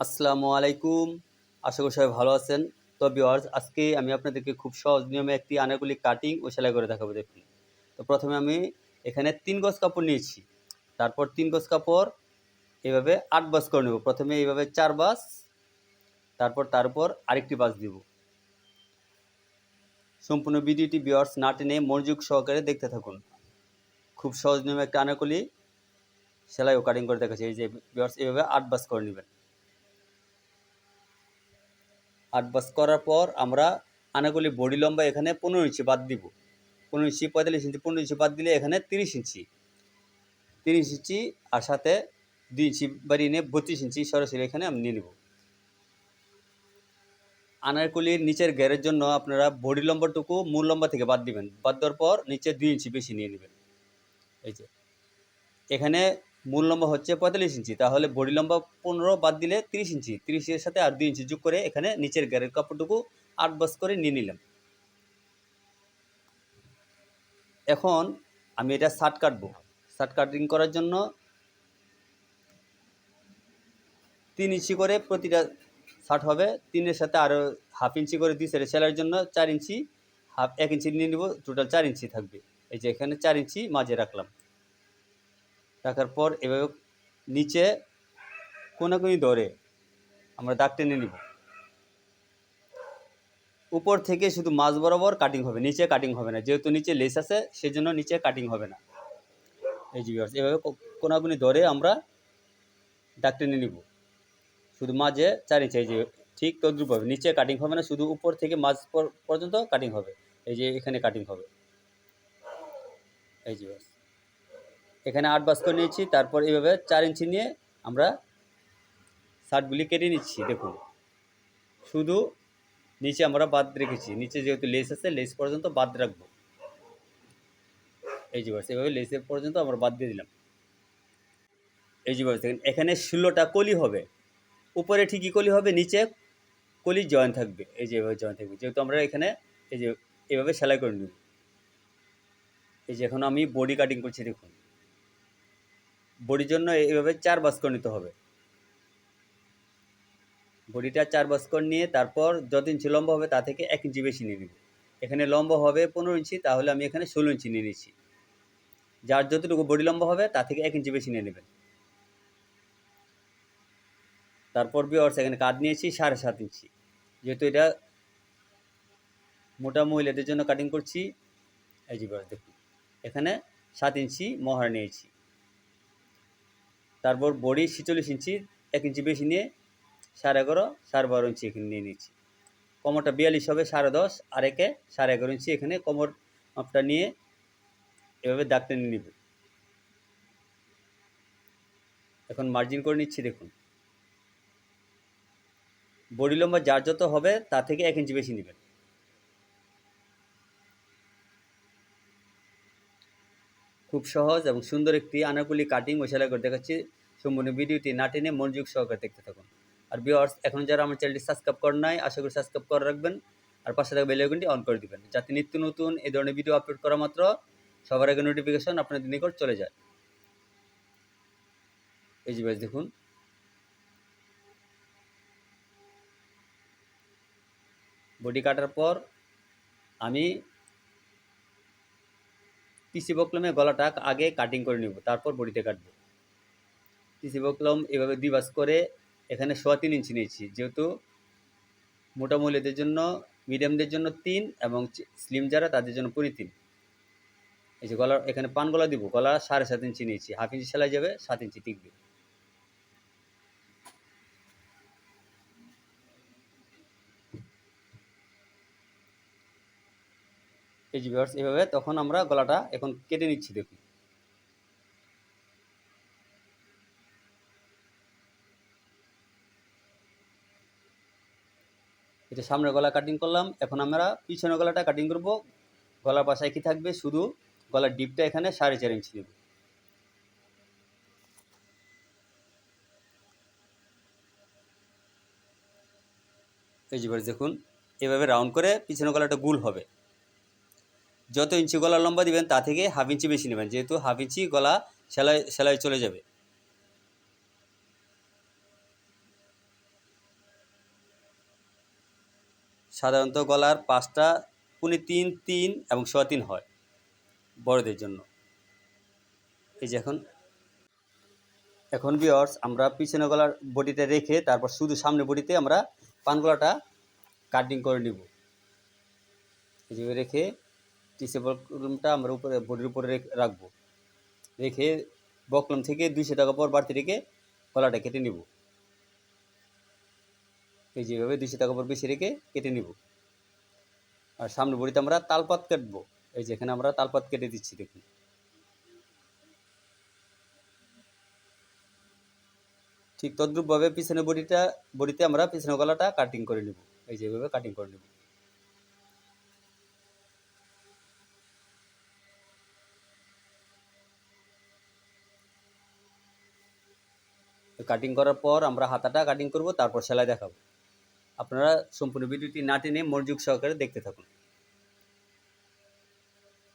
আসসালামু আলাইকুম। আশা করি সবাই ভালো আছেন। তো ভিউয়ার্স আজকে আমি আপনাদেরকে খুব সহজ নিয়মে একটি আনাগুলি কাটিং ও সেলাই করে দেখাবো দেখুন। তো প্রথমে আমি এখানে তিন গজ কাপড় নিয়েছি। তারপর তিন গজ কাপড় এভাবে আট বাস করে নেব। প্রথমে এইভাবে চার বাস, তারপর তার উপর আরেকটি বাস দিব। সম্পূর্ণ ভিডিওটি ভিউয়ার্স না টেনে মনোযোগ সহকারে দেখতে থাকুন। খুব সহজ নিয়মে একটা আনাকুলি সেলাই ও কাটিং করে দেখাচ্ছি। এই যে ভিউয়ার্স এভাবে আট বাস করে নেবেন। আট বাস করার পর আমরা আনাগুলি বডি লম্বা এখানে পনেরো ইঞ্চি বাদ দিব। পনেরো ইঞ্চি, পঁয়তাল্লিশ ইঞ্চি, পনেরো ইঞ্চি বাদ দিলে এখানে তিরিশ ইঞ্চি। তিরিশ ইঞ্চি আর সাথে দুই ইঞ্চি বাড়িয়ে নিয়ে বত্রিশ ইঞ্চি সরাসরি এখানে আমি নিয়ে নেব। আনারকুলির নিচের গ্যারের জন্য আপনারা বডি লম্বাটুকু মূল লম্বা থেকে বাদ দিবেন। বাদ দেওয়ার পর নিচে দুই ইঞ্চি বেশি নিয়ে নেবেন। এই যে। এখানে মূল লম্বা হচ্ছে পঁয়তাল্লিশ ইঞ্চি। তাহলে বডি লম্বা পনেরো বাদ দিলে তিরিশ ইঞ্চি। তিরিশের সাথে আর দুই ইঞ্চি যোগ করে এখানে নিচের গ্যারের কাপড়টুকু আট বাস করে নিয়ে নিলাম। এখন আমি এটা শার্ট কাটবো। শার্ট কাটিং করার জন্য তিন ইঞ্চি করে প্রতিটা শার্ট হবে। তিনের সাথে আরও হাফ ইঞ্চি করে দুই সাইডে সেলাইয়ের জন্য চার ইঞ্চি হাফ এক ইঞ্চি নিয়ে নিব। টোটাল চার ইঞ্চি থাকবে। এই যে এখানে চার ইঞ্চি মাঝে রাখলাম। রাখার পর এভাবে নিচে কোনাকুনি ধরে আমরা দাগ টেনে নিব। উপর থেকে শুধু মাছ বরাবর কাটিং হবে নিচে কাটিং হবে না। যেহেতু নিচে লেস আছে সেজন্য নিচে কাটিং হবে না। এই যে viewers, এভাবে কোনাকুনি ধরে আমরা দাগ টেনে নিব। শুধু মাঝে চার ইঞ্চি এই যে ঠিক তদ্রুপ হবে। নিচে কাটিং হবে না শুধু উপর থেকে পর- পর্যন্ত কাটিং হবে। এই যে এখানে কাটিং হবে। এই যে viewers। এখানে আট বাস করে নিয়েছি, তারপর এইভাবে চার ইঞ্চি নিয়ে আমরা শার্টগুলি কেটে নিচ্ছি, দেখুন। শুধু নিচে আমরা বাদ রেখেছি, নিচে যেহেতু লেস আছে, লেস পর্যন্ত বাদ রাখব। এই যে বাস, এভাবে লেসের পর্যন্ত আমরা বাদ দিয়ে দিলাম। এই যে বাস, দেখেন, এখানে ষোলোটা কলি হবে। উপরে ঠিকই কলি হবে, নিচে কলি জয়েন থাকবে। এই যে এভাবে জয়েন থাকবে, যেহেতু আমরা এখানে এই যে এভাবে সেলাই করে নেব এই যে এখন আমি বডি কাটিং করছি, দেখুন। বডির জন্য এইভাবে চার বাস করে নিতে হবে। বডিটা চার বাস করে নিয়ে তারপর যত ইঞ্চি লম্বা হবে তা থেকে এক ইঞ্চি বেশি নিয়ে নেব। এখানে লম্বা হবে পনেরো ইঞ্চি, তাহলে আমি এখানে ষোলো ইঞ্চি নিয়ে নিচ্ছি। যার যতটুকু বডি লম্বা হবে তা থেকে এক ইঞ্চি বেশি নিয়ে নেবেন। তারপর বিয়ার্স এখানে কাঁধ নিয়েছি সাড়ে সাত ইঞ্চি। যেহেতু এটা মোটা মহিলাদের জন্য কাটিং করছি, এই যে দেখুন। এখানে সাত ইঞ্চি মহার নিয়েছি। তারপর বডি ছিচল্লিশ ইঞ্চি, এক ইঞ্চি বেশি নিয়ে সাড়ে এগারো, সাড়ে বারো ইঞ্চি এখানে নিয়ে নিচ্ছি। কোমরটা বিয়াল্লিশ হবে, সাড়ে দশ, আর একে সাড়ে এগারো ইঞ্চি এখানে কোমর মাপটা নিয়ে এভাবে দাগ টেনে নিব। এখন মার্জিন করে নিচ্ছি, দেখুন। বডি লম্বা যার যত হবে, তা থেকে এক ইঞ্চি বেশি নেবেন। খুব সহজ এবং সুন্দর একটি আনারকুলি কাটিং ও সেলাই করে দেখাচ্ছি। সম্পূর্ণ ভিডিওটি না টেনে মনোযোগ সহকারে দেখতে থাকুন। আর ভিউয়ার্স এখন যারা আমার চ্যানেলটি সাবস্ক্রাইব করেন নাই, আশা করি সাবস্ক্রাইব করে রাখবেন। আর পাশে থাকা বেল অন করে দিবেন, যাতে নিত্য নতুন এই ধরনের ভিডিও আপলোড করা মাত্র সবার আগে নোটিফিকেশন আপনাদের নিকট চলে যায়। এই যে ভাই দেখুন। বডি কাটার পর আমি পিসি বকলমে গলাটা আগে কাটিং করে নেব, তারপর বডিতে কাটবো। পিসি বকলম এভাবে দুই বাস করে এখানে সোয়া তিন ইঞ্চি নিয়েছি, যেহেতু মোটা মহিলাদের জন্য মিডিয়ামদের জন্য তিন এবং স্লিম যারা, তাদের জন্য পুরি তিন। এই যে গলা এখানে পান গলা দিব, গলা সাড়ে সাত ইঞ্চি নিয়েছি, হাফ ইঞ্চি সেলাই যাবে, সাত ইঞ্চি টিকবে। এই যে ভিউয়ার্স এভাবে তখন আমরা গলাটা এখন কেটে নিচ্ছি, দেখুন। এটা সামনের গলা কাটিং করলাম, এখন আমরা পিছনের গলাটা কাটিং করব। গলার পাশায় কি থাকবে? শুধু গলার ডিপটা এখানে সাড়ে চার ইঞ্চি নেব। এই যে দেখুন, এভাবে রাউন্ড করে পিছনের গলাটা গুল হবে। যত ইঞ্চি গলা লম্বা দিবেন, তা থেকে হাফ ইঞ্চি বেশি নেবেন। যেহেতু হাফ ইঞ্চি গলা সেলাই সেলাই চলে যাবে। সাধারণত গলার পাঁচটা পুনে তিন তিন এবং সোয়া তিন হয় বড়দের জন্য। এই যে এখন। এখন বিয়ার্স আমরা পিছনে গলার বডিতে রেখে তারপর শুধু সামনে বডিতে আমরা পানগলাটা কাটিং করে নিব। রেখে টিসে বকলমটা আমরা উপরে বডির উপরে রেখ- রাখব। রেখে বকলম থেকে দুইশো টাকা পর বাড়তি রেখে গলাটা কেটে নিব। এই যেভাবে দুইশো টাকা পর বেশি রেখে কেটে নিব। আর সামনে বডিতে আমরা তালপাত কাটবো। এই যে এখানে আমরা তালপাত কেটে দিচ্ছি, দেখুন। ঠিক তদ্রুপভাবে পিছনে বডিটা, বডিতে আমরা পিছনে গলাটা কাটিং করে নেব। এই যেভাবে কাটিং করে নেব। কাটিং করার পর আমরা হাতাটা কাটিং করব, তারপর সেলাই দেখাবো। আপনারা সম্পূর্ণ ভিডিওটি না টেনে মনোযোগ সহকারে দেখতে থাকুন।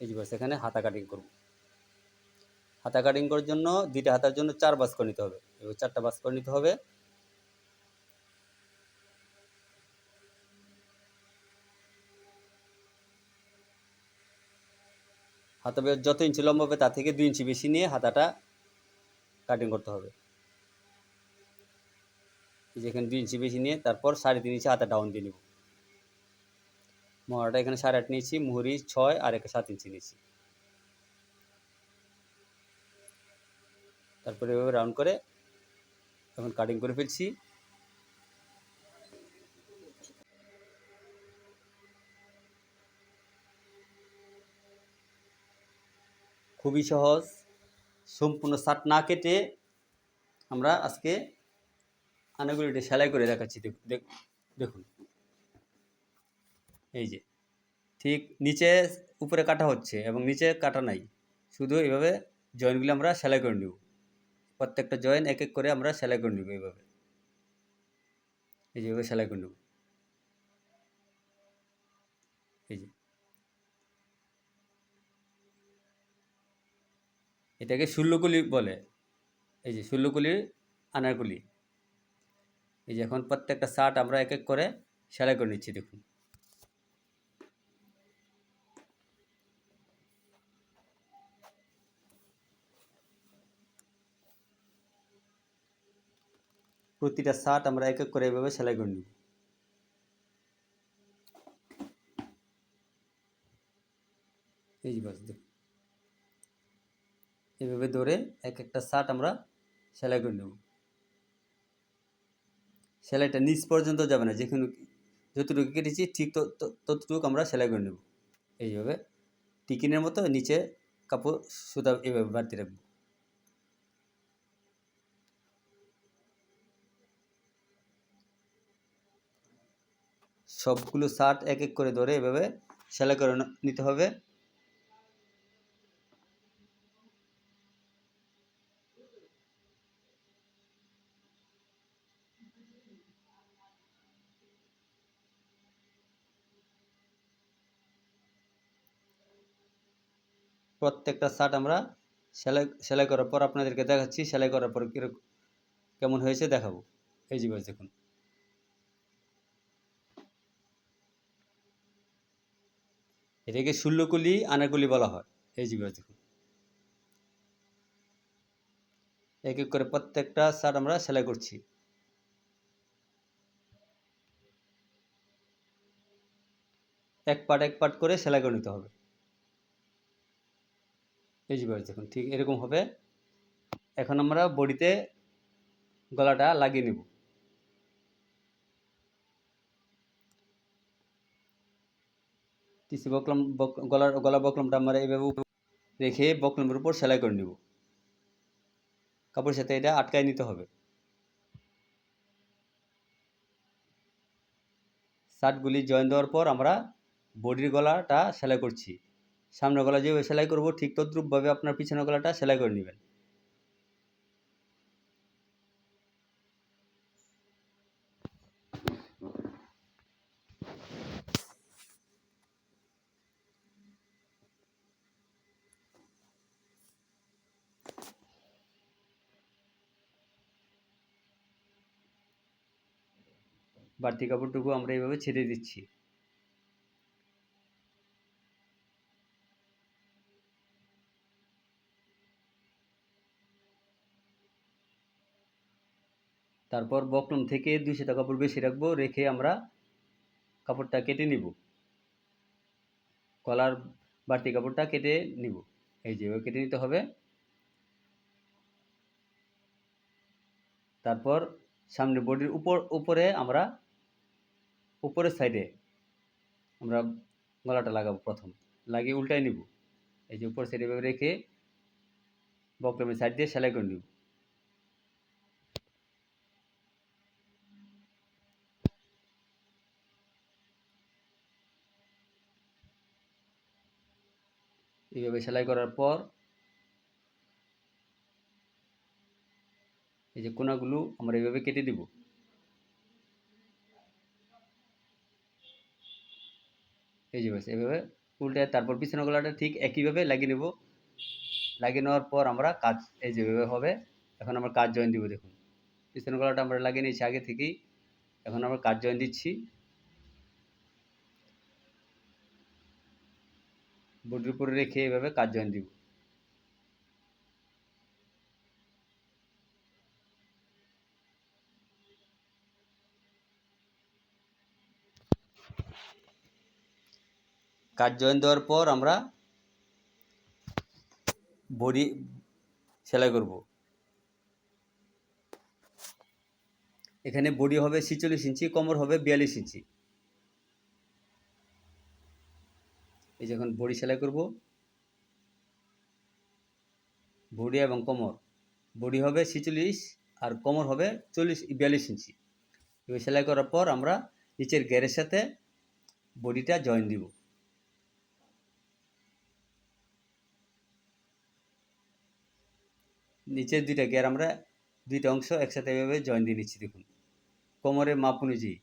এই যে এখানে হাতা কাটিং করব। হাতা কাটিং করার জন্য, দুইটা হাতার জন্য চার বাস করে নিতে হবে। এবার চারটা বাস করে নিতে হবে। হাতা যত ইঞ্চি লম্বা হবে তার থেকে দুই ইঞ্চি বেশি নিয়ে হাতাটা কাটিং করতে হবে। এই যে এখানে দুই ইঞ্চি বেশি নিয়ে তারপর সাড়ে তিন ইঞ্চি হাতা ডাউন দিয়ে নেব। মহড়াটা এখানে সাড়ে আট নিয়েছি, মুহুরি ছয় আর একে সাত ইঞ্চি নিয়েছি। তারপরে এভাবে রাউন্ড করে এখন কাটিং করে ফেলছি। খুবই সহজ, সম্পূর্ণ শার্ট না কেটে আমরা আজকে আনাগুলিটা সেলাই করে দেখাচ্ছি, দেখ- দেখ- দেখুন। এই যে, ঠিক নিচে উপরে কাটা হচ্ছে এবং নিচে কাটা নাই। শুধু এইভাবে জয়েন্টগুলি আমরা সেলাই করে নেব। প্রত্যেকটা জয়েন্ট এক এক করে আমরা সেলাই করে নেব এইভাবে এই যেভাবে সেলাই করে নেব। এই যে। এটাকে ষোলোকুলি বলে। এই যে ষোলোকুলির আনারকুলি। এই যে এখন প্রত্যেকটা শার্ট আমরা এক এক করে সেলাই করে নিচ্ছি, দেখুন। প্রতিটা শার্ট আমরা এক এক করে এভাবে সেলাই করে নিব। এই এভাবে ধরে এক একটা শার্ট আমরা সেলাই করে নেব। সেলাইটা নিচ পর্যন্ত যাবে না, যেখানে যতটুকু কেটেছি ঠিক তত- তত- ততটুকু আমরা সেলাই করে নেব। এইভাবে টিকিনের মতো নিচে কাপড় সুতা এভাবে বাড়তি রাখব। সবগুলো শার্ট এক এক করে ধরে এভাবে সেলাই করে নিতে হবে। প্রত্যেকটা শার্ট আমরা সেলাই সেলাই করার পর আপনাদেরকে দেখাচ্ছি, সেলাই করার পর কীরকম কেমন হয়েছে দেখাবো। এই যে দেখুন। এটাকে ষোলোকুলি আনারকুলি বলা হয়। এই যে দেখুন। এক এক করে প্রত্যেকটা শার্ট আমরা সেলাই করছি। এক পার্ট এক পার্ট করে সেলাই করে নিতে হবে। এই যে দেখুন, ঠিক এরকম হবে। এখন আমরা বডিতে গলাটা লাগিয়ে নেব। টিসি বকলম, বক- গলার, গলা বকলমটা আমরা এইভাবে রেখে বকলমের উপর সেলাই করে নেব। কাপড়ের সাথে এটা আটকায় নিতে হবে। শার্টগুলি জয়েন দেওয়ার পর আমরা বডির গলাটা সেলাই করছি। সামনের গলা যেভাবে সেলাই করব, ঠিক তদ্রুপভাবে আপনার পিছনে গলাটা সেলাই করে নেবেন। বাড়তি কাপড়টুকু আমরা এইভাবে ছেড়ে দিচ্ছি। তারপর বক্রম থেকে দুই সেটা কাপড় বেশি রাখব, রেখে আমরা কাপড়টা কেটে নিব। কলার বাড়তি কাপড়টা কেটে নিব। এই যে কেটে নিতে হবে। তারপর সামনে বডির উপর, উপরে আমরা, উপরের সাইডে আমরা গলাটা লাগাবো প্রথম। লাগিয়ে উল্টাই নিব। এই যে উপর সাইডে রেখে বক্রমের সাইড দিয়ে সেলাই করে নিব। এইভাবে সেলাই করার পর এই যে কোনাগুলো আমরা এইভাবে কেটে দিব। এই যে বাস এভাবে উল্টে তারপর পিছনের গলাটা ঠিক একইভাবে লাগিয়ে নেব। লাগিয়ে নেওয়ার পর আমরা কাজ এই যেভাবে হবে, এখন আমরা কাজ জয়েন দিব দেখুন। পিছনের গলাটা আমরা লাগিয়ে নিয়েছি আগে থেকেই, এখন আমরা কাজ জয়েন দিচ্ছি। বডির উপরে রেখে এভাবে কাজ জয়েন দিব। কাজ জয়েন দেওয়ার পর আমরা বডি সেলাই করব। এখানে বডি হবে ছিচল্লিশ ইঞ্চি, কোমর হবে বিয়াল্লিশ ইঞ্চি। এই যখন বডি সেলাই করব। বডি এবং কোমর। বডি হবে ছিচল্লিশ আর কোমর হবে চল্লিশ, বিয়াল্লিশ ইঞ্চি। এবার সেলাই করার পর আমরা নিচের গ্যারের সাথে বডিটা জয়েন দিব। নিচের দুইটা গিয়ার আমরা দুইটা অংশ একসাথে এভাবে জয়েন দিয়ে নিচ্ছি, দেখুন। কোমরের মাপ অনুযায়ী।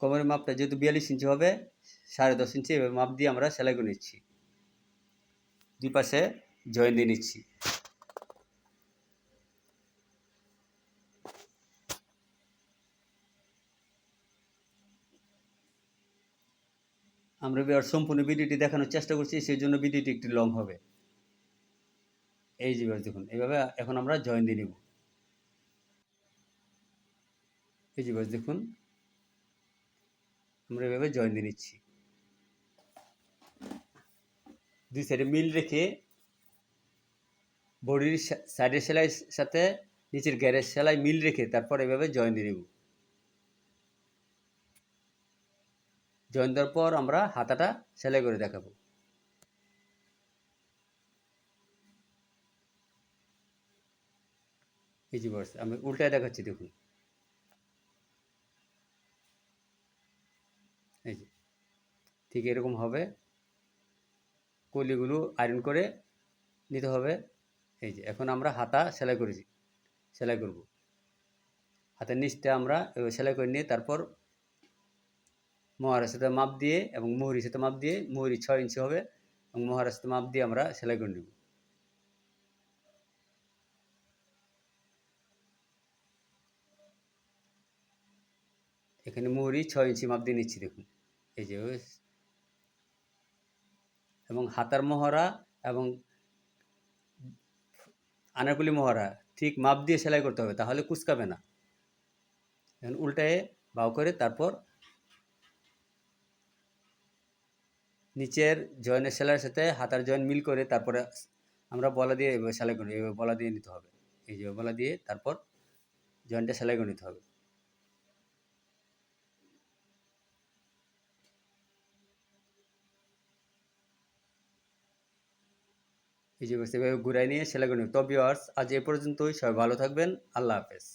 কোমরের মাপটা যেহেতু বিয়াল্লিশ ইঞ্চি হবে, সাড়ে দশ ইঞ্চি, এভাবে মাপ দিয়ে আমরা সেলাই করে নিচ্ছি। দুই পাশে জয়েন দিয়ে নিচ্ছি। আমরা এবার সম্পূর্ণ ভিডিওটি দেখানোর চেষ্টা করছি, সেই জন্য ভিডিওটি একটু লং হবে। এই যে দেখুন এইভাবে এখন আমরা জয়েন দিয়ে নেব। এই যে দেখুন আমরা এভাবে জয়েন দিয়ে নিচ্ছি। দুই সাইডে মিল রেখে বডির সাইডের সেলাই সাথে নিচের গ্যারের সেলাই মিল রেখে তারপর এভাবে জয়েন দিয়ে নেব। জয়েন দেওয়ার পর আমরা হাতাটা সেলাই করে দেখাবো। এই যে আমি উল্টায় দেখাচ্ছি, দেখুন এই যে ঠিক এরকম হবে। কলিগুলো আয়রন করে নিতে হবে। এই যে, এখন আমরা হাতা সেলাই করেছি। সেলাই করব। হাতের নিচটা আমরা সেলাই করে নিয়ে তারপর মহারার সাথে মাপ দিয়ে এবং মোহরির সাথে মাপ দিয়ে, মোহরি ছয় ইঞ্চি হবে এবং মহারার সাথে মাপ দিয়ে আমরা সেলাই করে নেব। এখানে মোহরি ছয় ইঞ্চি মাপ দিয়ে নিচ্ছি দেখুন। এই যে এবং হাতার মহড়া এবং আনারকুলি মহড়া ঠিক মাপ দিয়ে সেলাই করতে হবে, তাহলে কুচকাবে না। এখন উল্টায়ে বাউ করে তারপর নিচের জয়েনের সেলাইয়ের সাথে হাতার জয়েন মিল করে তারপরে আমরা বলা দিয়ে সেলাই করি, এভাবে বলা দিয়ে নিতে হবে। এই বলা দিয়ে তারপর জয়েনটা সেলাই করে নিতে হবে। এই যে এভাবে ঘুরাই নিয়ে সেলাই করে তো ভিউয়ার্স আজ এ পর্যন্তই। সবাই ভালো থাকবেন। আল্লাহ হাফেজ।